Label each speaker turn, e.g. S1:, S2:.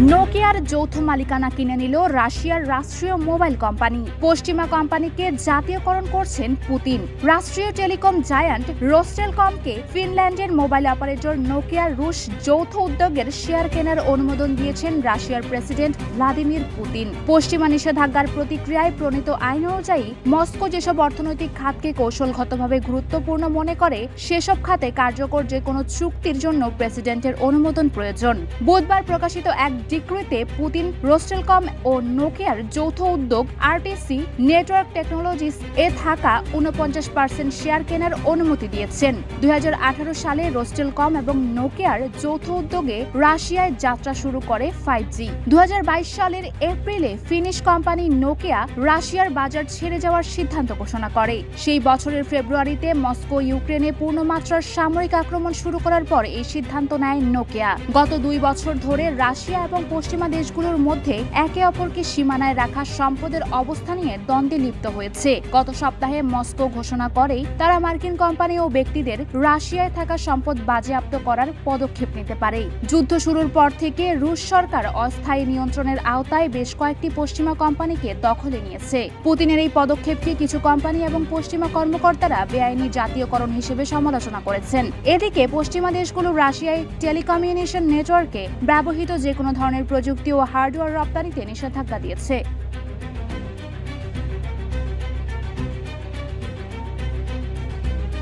S1: নোকিয়ার যৌথ মালিকানা কিনে নিল রাশিয়ার রাষ্ট্রীয় মোবাইল কোম্পানি। পশ্চিমা কোম্পানিকে জাতীয়করণ করছেন পুতিন। রাষ্ট্রীয় টেলিকম জায়ান্ট রোস্টেলকমকে ফিনল্যান্ডের মোবাইল অপারেটর নোকিয়ার রুশ যৌথ উদ্যোগের শেয়ার কেনার অনুমোদন দিয়েছেন রাশিয়ার প্রেসিডেন্ট ভ্লাদিমির পুতিন। পশ্চিমা নিষেধাজ্ঞার প্রতিক্রিয়ায় প্রণীত আইন অনুযায়ী, মস্কো যেসব অর্থনৈতিক খাতকে কৌশলগতভাবে গুরুত্বপূর্ণ মনে করে, সেসব খাতে কার্যকর যে কোনো চুক্তির জন্য প্রেসিডেন্টের অনুমোদন প্রয়োজন। বুধবার প্রকাশিত এক ডিক্রিতে পুতিন, রোস্টেলকম ও নোকিয়ার যৌথ উদ্যোগ আরটিসি নেটওয়ার্ক টেকনোলজিস এ থাকা উনপঞ্চাশ পার্সেন্ট শেয়ার কেনার অনুমতি দিয়েছেন। দুই হাজার আঠারো সালে রোস্টেলকম এবং নোকিয়ার যৌথ উদ্যোগে রাশিয়ায় যাত্রা শুরু করে ফাইভ জি। সালের এপ্রিলে ফিনিশ কোম্পানি নোকিয়া রাশিয়ার বাজার ছেড়ে যাওয়ার সিদ্ধান্ত ঘোষণা করে। সেই বছরের ফেব্রুয়ারিতে মস্কো, ইউক্রেনে পূর্ণমাত্রার সামরিক আক্রমণ শুরু করার পর এই সিদ্ধান্ত নেয় নোকিয়া। গত দুই বছর ধরে রাশিয়া এবং পশ্চিমা দেশগুলোর মধ্যে একে অপরকে সীমানায় রাখা সম্পদের অবস্থা নিয়ে দ্বন্দ্বে লিপ্ত হয়েছে। গত সপ্তাহে মস্কো ঘোষণা করে তারা মার্কিন কোম্পানি ও ব্যক্তিদের রাশিয়ায় থাকা সম্পদ বাজেয়াপ্ত করার পদক্ষেপ নিতে পারে। যুদ্ধ শুরুর পর থেকে রুশ সরকার অস্থায়ী নিয়ন্ত্রণের আওতায় বেশ কয়েকটি পশ্চিমা কোম্পানিকে দখলে নিয়েছে। পুতিনের এই পদক্ষেপকে কিছু কোম্পানি এবং পশ্চিমা কর্মকর্তারা বেআইনি জাতীয়করণ হিসেবে সমালোচনা করেছেন। এদিকে পশ্চিমা দেশগুলো রাশিয়ায় টেলিকমিউনিকেশন নেটওয়ার্কে ব্যবহৃত যে কোনো ধরনের প্রযুক্তি ও হার্ডওয়্যার রপ্তানিতে নিষেধাজ্ঞা দিয়েছে।